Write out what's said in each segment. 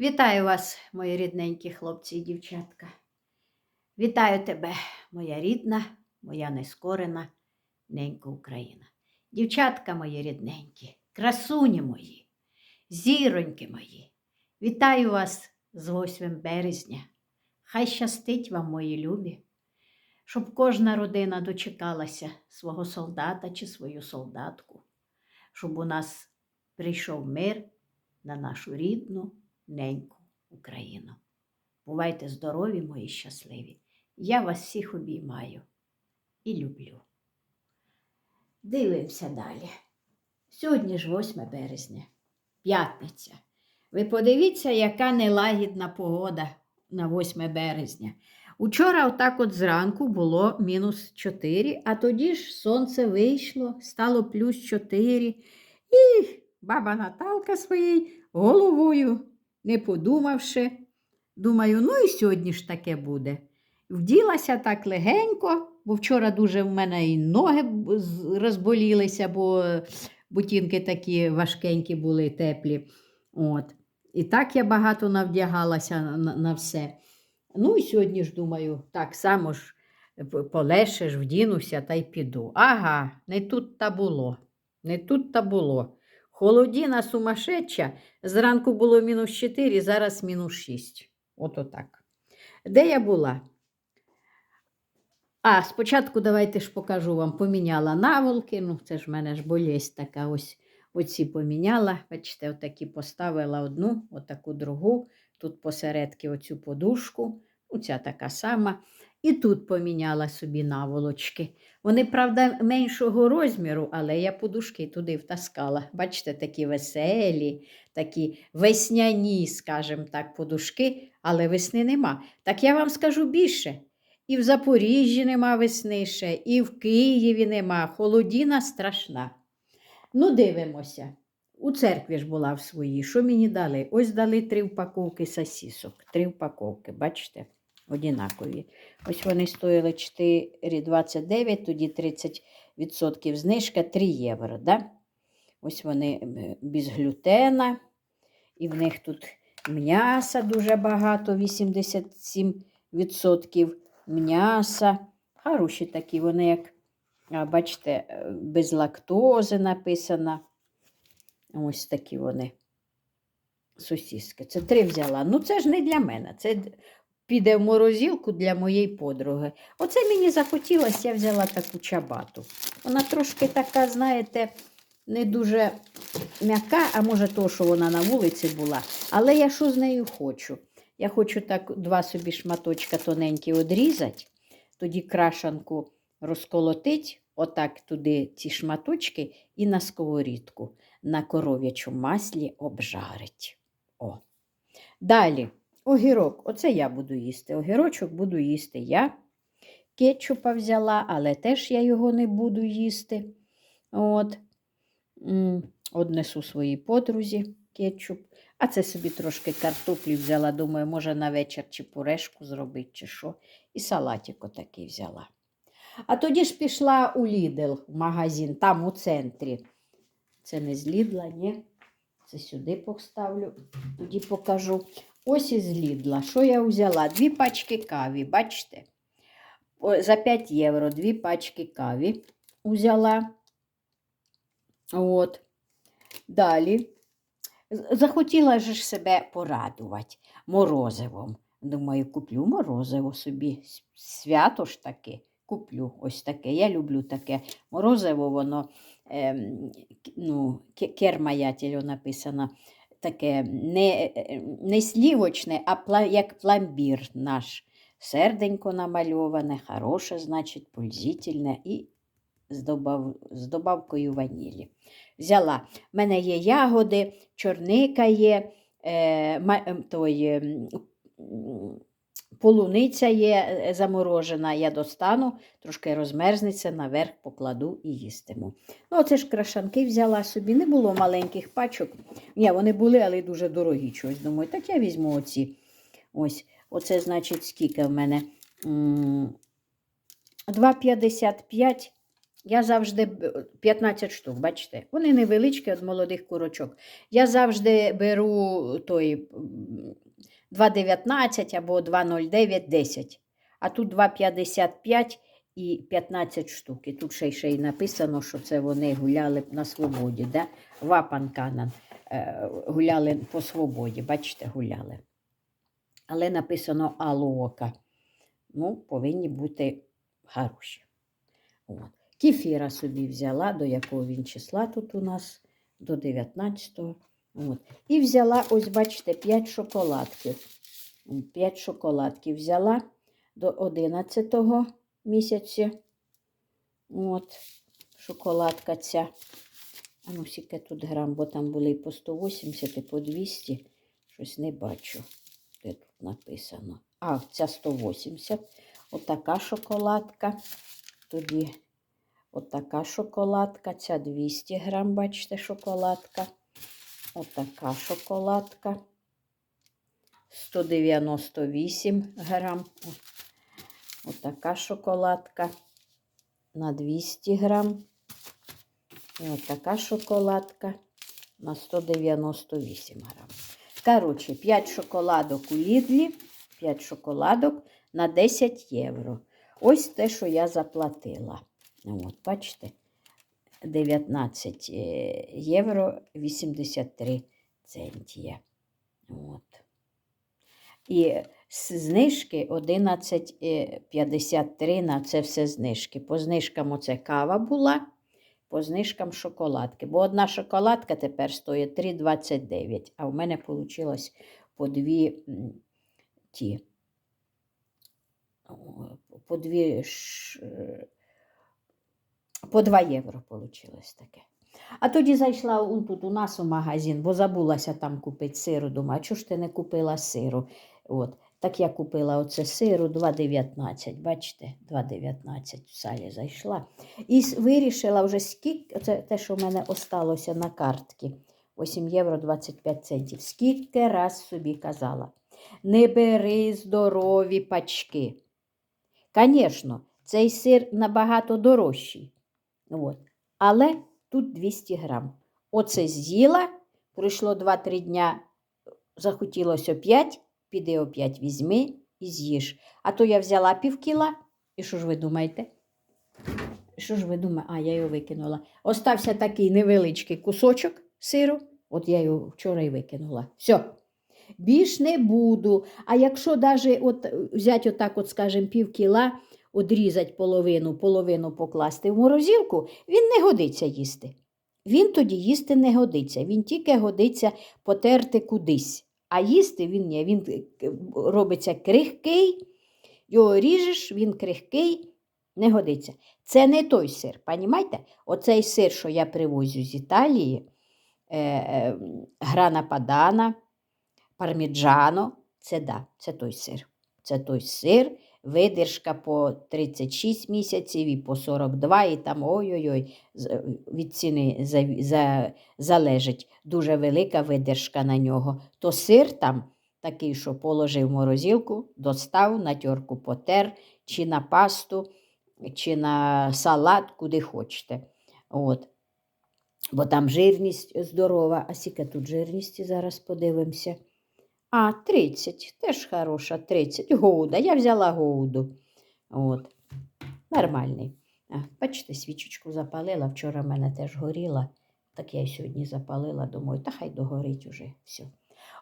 Вітаю вас, мої рідненькі хлопці і дівчатка. Вітаю тебе, моя рідна, моя нескорена ненька Україна. Дівчатка мої рідненькі, красуні мої, зіроньки мої. Вітаю вас з 8 березня. Хай щастить вам, мої любі, щоб кожна родина дочекалася свого солдата чи свою солдатку, щоб у нас прийшов мир на нашу рідну неньку Україну. Бувайте здорові, мої щасливі. Я вас всіх обіймаю і люблю. Дивимося далі. Сьогодні ж 8 березня, п'ятниця. Ви подивіться, яка нелагідна погода на 8 березня. Учора, отак от зранку, було мінус 4, а тоді ж сонце вийшло, стало плюс 4. І баба Наталка своєю головою, не подумавши, думаю, ну і сьогодні ж таке буде. Вділася так легенько, бо вчора дуже в мене і ноги розболілися, бо ботинки такі важкенькі були, теплі. От. І так я багато навдягалася на, на все. Ну і сьогодні ж думаю, так само ж п- полегше ж вдінуся та й піду. Ага, не тут та було. Не тут та було. Холодіна сумасшедша. Зранку було мінус 4, зараз мінус 6. Ото так. Де я була? А, спочатку давайте ж покажу вам. Поміняла наволки. Ну, це ж в мене ж болість така. Ось оці поміняла. Бачите, отакі поставила одну, отаку другу. Тут посередки оцю подушку. Ну, ця така сама. І тут поміняла собі наволочки. Вони, правда, меншого розміру, але я подушки туди втаскала. Бачите, такі веселі, такі весняні, скажімо так, подушки, але весни нема. Так я вам скажу більше. І в Запоріжжі нема весни ще, і в Києві нема. Холодіна страшна. Ну, дивимося. У церкві ж була в своїй. Що мені дали? Ось дали три упаковки сосісок. Три упаковки, бачите? Однакові. Ось вони стоїли 4,29, тоді 30% знижка 3 євро. Да? Ось вони без глютена. І в них тут м'яса дуже багато, 87% м'яса. Хороші такі, вони як, бачите, е, без лактози написано. Ось такі вони сосіски. Це три взяла. Ну, це ж не для мене. Це піде в морозилку для моєї подруги. Оце мені захотілося, я взяла таку чабату. Вона трошки така, знаєте, не дуже м'яка, а може то, що вона на вулиці була. Але я що з нею хочу? Я хочу так два собі шматочка тоненькі одрізати, тоді крашанку розколотить, отак туди ці шматочки і на сковорідку на коров'ячому маслі обжарить. О. Далі, огірок. Оце я буду їсти. Огірочок буду їсти я. Кетчупа взяла, але теж я його не буду їсти. От. Однесу своїй подрузі кетчуп. А це собі трошки картоплі взяла. Думаю, може на вечір чи пюрешку зробити, чи що. І салатик отакий взяла. А тоді ж пішла у Лідл в магазин, там у центрі. Це не з Лідла, ні. Це сюди поставлю, тоді покажу. Ось із Лідла. Що я взяла? Дві пачки каві, бачите? За 5 євро дві пачки каві взяла. От. Далі. Захотіла ж себе порадувати морозивом. Думаю, куплю морозиво собі. Свято ж таки. Куплю ось таке. Я люблю таке. Морозиво, воно ем, ну, ке- кермаятелю написано. Таке не, не слівочне, а пла, як пломбір наш. Серденько намальоване, хороше, значить, пользительне і з, добав, з добавкою ванілі. Взяла. У мене є ягоди, чорника є, е, той, полуниця є е, заморожена. Я достану, трошки розмерзнеться, наверх покладу і їстиму. Ну, оце ж крашанки взяла собі. Не було маленьких пачок. Ні, вони були, але дуже дорогі чогось. Думаю, так я візьму оці. Ось, оце, значить, скільки в мене? 2,55 Я завжди 15 штук, бачите, вони невеличкі від молодих курочок. Я завжди беру той 2,19 або 2,09, 10. А тут 2,55 і 15 штук. І тут ще й ще й написано, що це вони гуляли на свободі. Да? Вапан Канан е, гуляли по свободі. Бачите, гуляли. Але написано Алока. Ну, повинні бути хороші. От. Кефіра собі взяла, до якого він числа тут у нас, до 19-го. От. І взяла, ось бачите, 5 шоколадків. 5 шоколадків взяла до 11-го місяця. От, шоколадка ця. А ну, скільки тут грам, бо там були і по 180, і по 200. Щось не бачу, де тут написано. А, ця 180. Отака шоколадка. Тоді отака шоколадка. Ця 200 грам, бачите, шоколадка. Отака шоколадка. 198 грам. Отака шоколадка на 200 грам. І отака шоколадка на 198 грам. Коротше, 5 шоколадок у Лідлі, 5 шоколадок на 10 євро. Ось те, що я заплатила. От, бачите, 19 е, євро 83 центія. От. І знижки 11,53 на це все знижки. По знижкам оце кава була, по знижкам шоколадки. Бо одна шоколадка тепер стоїть 3,29, а в мене вийшло по дві ті. По дві ш- е, по 2 євро вийшло таке. А тоді зайшла тут у нас у магазин, бо забулася там купити сиру. Думаю, а чого ж ти не купила сиру? От. Так я купила оце сиру 2,19. Бачите, 2,19 в салі зайшла. І вирішила вже скільки, це те, що в мене осталося на картці, 8 євро 25 центів. Скільки раз собі казала, не бери здорові пачки. Звісно, цей сир набагато дорожчий. От. Але тут 200 грам. Оце з'їла, пройшло 2-3 дня, захотілося опять, піди опять візьми і з'їж. А то я взяла пів кіла, і що ж ви думаєте? Що ж ви думаєте? А, я його викинула. Остався такий невеличкий кусочок сиру, от я його вчора і викинула. Все. Більш не буду. А якщо навіть от, взяти отак, от, скажімо, пів кіла, одрізати половину, половину покласти в морозилку, він не годиться їсти. Він тоді їсти не годиться. Він тільки годиться потерти кудись. А їсти він ні, він е, робиться крихкий, його ріжеш, він крихкий, не годиться. Це не той сир, понімаєте? Оцей сир, що я привозю з Італії, е, е, грана падана, парміджано, це да, це той сир. Це той сир, видержка по 36 місяців і по 42, і там ой-ой-ой, від ціни за, за, залежить дуже велика видержка на нього. То сир там такий, що положив в морозилку, достав, на тьорку потер, чи на пасту, чи на салат, куди хочете. От. Бо там жирність здорова. А скільки тут жирності, зараз подивимося. А, 30, теж хороша, 30. Гоуда. Я взяла гоуду. От. Нормальний. А, бачите, свічечку запалила. Вчора в мене теж горіла. Так я й сьогодні запалила, думаю, та хай догорить уже. Все.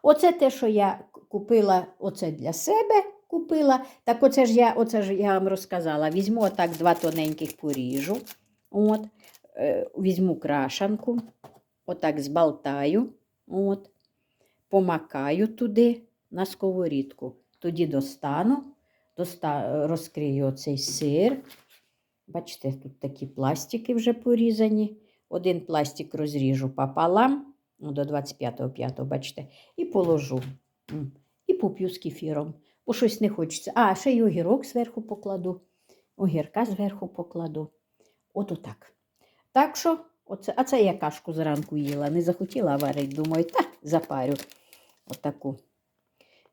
Оце те, що я купила, оце для себе купила. Так оце ж я, оце ж я вам розказала. Візьму отак два тоненьких поріжу. От. Е, візьму крашанку, отак збалтаю. От помакаю туди на сковорідку. Тоді достану, доста... розкрию оцей сир. Бачите, тут такі пластики вже порізані. Один пластик розріжу пополам ну, до 25-го, бачите, і положу. І поп'ю з кефіром. Бо щось не хочеться. А, ще й огірок зверху покладу. Огірка зверху покладу. От отак. Так що, оце, а це я кашку зранку їла. Не захотіла варити. Думаю, та запарю отаку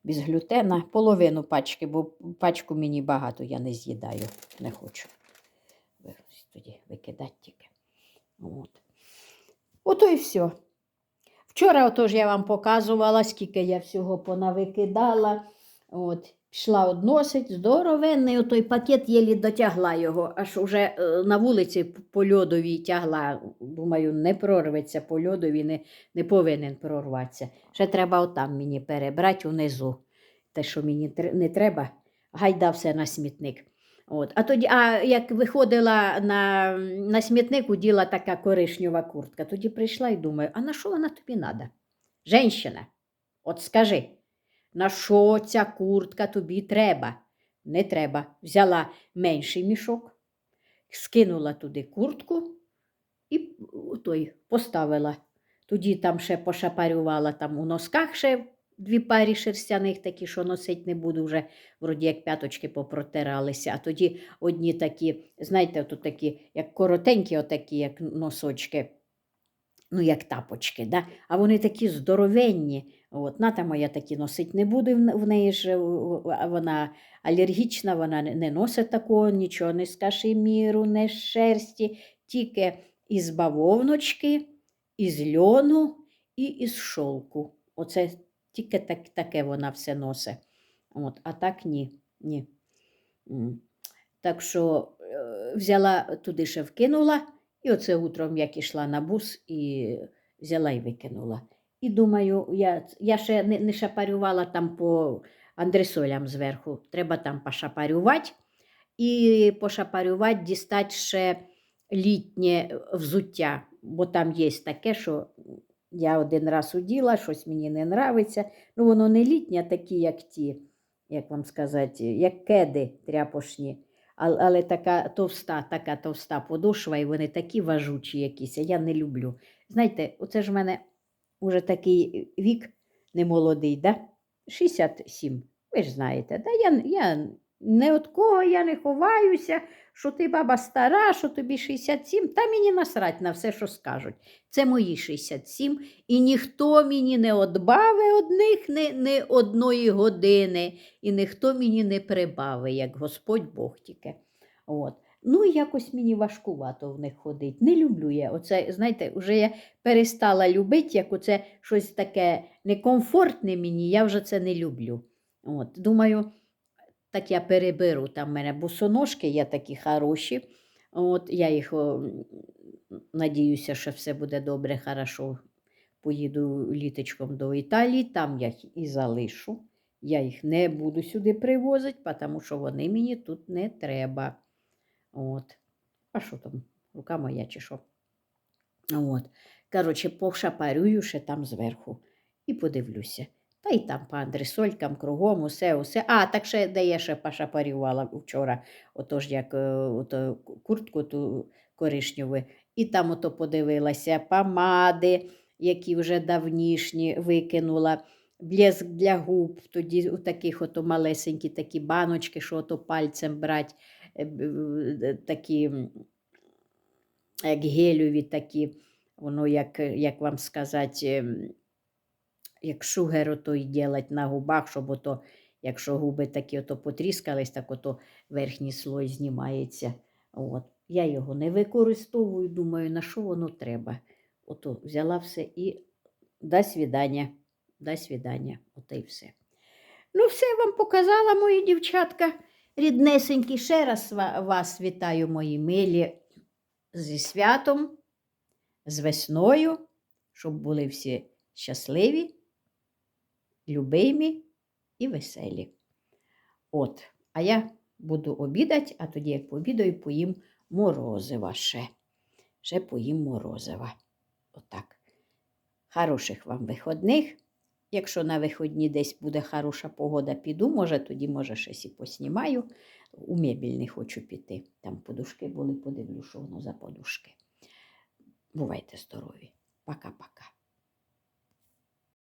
без глютена. Половину пачки, бо пачку мені багато я не з'їдаю. Не хочу. тоді викидати тільки. От. Ото і все. Вчора отож я вам показувала, скільки я всього понавикидала. От, пішла односить, здоровенний отой пакет єлі дотягла його, аж уже е, на вулиці по льодовій тягла. Думаю, не прорветься по льодові, не, не повинен прорватися. Ще треба отам мені перебрати унизу. Те, що мені не треба, гайда все на смітник. От. А тоді, а як виходила на, на смітник, уділа така коричнева куртка. Тоді прийшла і думаю, а на що вона тобі треба? Женщина, от скажи, на що ця куртка тобі треба? Не треба. Взяла менший мішок, скинула туди куртку і той поставила. Тоді там ще пошапарювала там у носках ще дві парі шерстяних, такі, що носить не буду, вже вроді як п'яточки попротиралися. А тоді одні такі, знаєте, тут такі, як коротенькі, отакі, як носочки, ну, як тапочки, да? а вони такі здоровенні. От, ната моя такі носить не буде, в неї ж вона алергічна, вона не- носить такого, нічого, не з кашеміру, не з шерсті, тільки із бавовночки, із льону і із шовку. Оце тільки так, таке вона все носить. От, а так ні. ні. Так що е, взяла туди ще вкинула, і оце утром, як ішла на бус, і взяла і викинула. І думаю, я, я ще не, не шапарювала там по андресолям зверху. Треба там пошапарювати і пошапарювати, дістати ще літнє взуття, бо там є таке, що я один раз уділа, щось мені не нравиться. Ну, воно не літнє, такі, як ті, як вам сказати, як кеди тряпошні. Але така товста, така товста подошва, і вони такі важучі якісь, я не люблю. Знаєте, оце ж в мене уже такий вік немолодий, да? 67. Ви ж знаєте, да? я, я не від кого я не ховаюся, що ти баба стара, що тобі 67, та мені насрать на все, що скажуть. Це мої 67, і ніхто мені не одбави одних не, не одної години, і ніхто мені не прибави, як Господь Бог тільки. От. Ну, якось мені важкувато в них ходить. Не люблю я. Оце, знаєте, вже я перестала любити, як оце щось таке некомфортне мені, я вже це не люблю. От. Думаю, так я переберу. Там в мене босоножки є такі хороші. От, я їх о, надіюся, що все буде добре, хорошо. Поїду літочком до Італії, там я їх і залишу. Я їх не буду сюди привозити, тому що вони мені тут не треба. От. А що там? Рука моя чи що? От. Коротше, пошапарюю ще там зверху і подивлюся. Та й там по андресолькам, кругом, усе, усе. А, так ще де я ще пошапарювала вчора, отож як е, ото, куртку ту коричневу. І там ото подивилася помади, які вже давнішні викинула. Блеск для губ, тоді у таких ото малесенькі такі баночки, що ото пальцем брать, е, е, такі, як гелюві такі, воно як, як вам сказати, як шугер ото й ділать на губах, щоб ото, якщо губи такі ото потріскались, так ото верхній слой знімається. От. Я його не використовую, думаю, на що воно треба. Ото взяла все і до свідання. До свідання. Ото й все. Ну, все вам показала, мої дівчатка. Ріднесенькі, ще раз вас вітаю, мої милі, зі святом, з весною, щоб були всі щасливі, любимі і веселі. От, а я буду обідати, а тоді, як пообідаю, поїм морозива ще. Ще поїм морозива. Отак. Хороших вам виходних. Якщо на виходні десь буде хороша погода, піду, може, тоді, може, щось і поснімаю. У мебільний хочу піти. Там подушки були, подивлю, що воно за подушки. Бувайте здорові. Пока-пока.